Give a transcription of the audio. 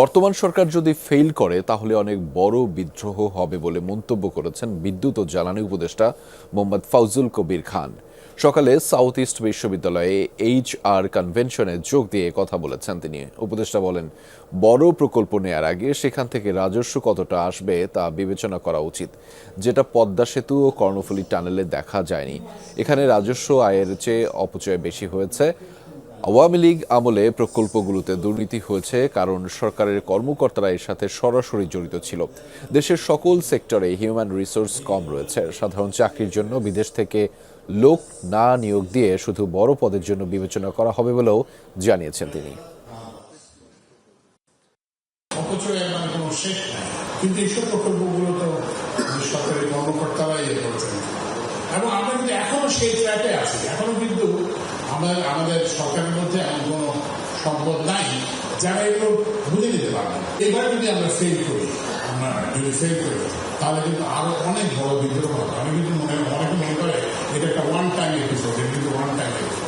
বর্তমান সরকার যদি ফেল করে, তাহলে অনেক বড় বিদ্রোহ হবে বলে মন্তব্য করেছেন বিদ্যুৎ ও জ্বালানি উপদেষ্টা মোহাম্মদ ফাউজুল কবির খান। সকালে সাউথ ইস্ট বিশ্ববিদ্যালয়ে এইচ আর কনভেনশনে যোগ দিয়ে কথা বলেছেন তিনি। উপদেষ্টা বলেন, বড় প্রকল্প নেয়ার আগে সেখান থেকে রাজস্ব কতটা আসবে তা বিবেচনা করা উচিত। যেটা পদ্মা সেতু ও কর্ণফুলী টানেলে দেখা যায়নি। এখানে রাজস্ব আয়ের চেয়ে অপচয় বেশি হয়েছে। আওয়ামী লীগ আমলে প্রকল্পগুলোতে দুর্নীতি হয়েছে কারণ সরকারের কর্মকর্তারা এর সাথে সরাসরি জড়িত ছিল। দেশের সকল সেক্টরে হিউম্যান রিসোর্স কম রয়েছে। সাধারণ চাকরির জন্য বিদেশ থেকে লোক না নিয়োগ দিয়ে শুধু বড় পদের জন্য বিবেচনা করা হবে বলেও জানিয়েছেন তিনি। মানে কিন্তু এইসব প্রকল্পগুলো তো সরকারি কর্মকর্তারাই করছেন। এবং আমরা কিন্তু এখনও সেই জায়গাতে আছি। এখনও কিন্তু আমরা আমাদের সরকারের মধ্যে এমন কোনো সম্পদ নাই যারা এগুলো বুঝে দিতে পারবে এবার যদি আমরা ফেল করি, আমরা যদি ফেল করি, তাহলে কিন্তু আরও অনেক বড় বিদ্রোহ হবে। আমি কিন্তু মনে অনেকে মনে করে এটা একটা ওয়ান টাইম এপিসোড এটা কিন্তু ওয়ান টাইম এপিসোড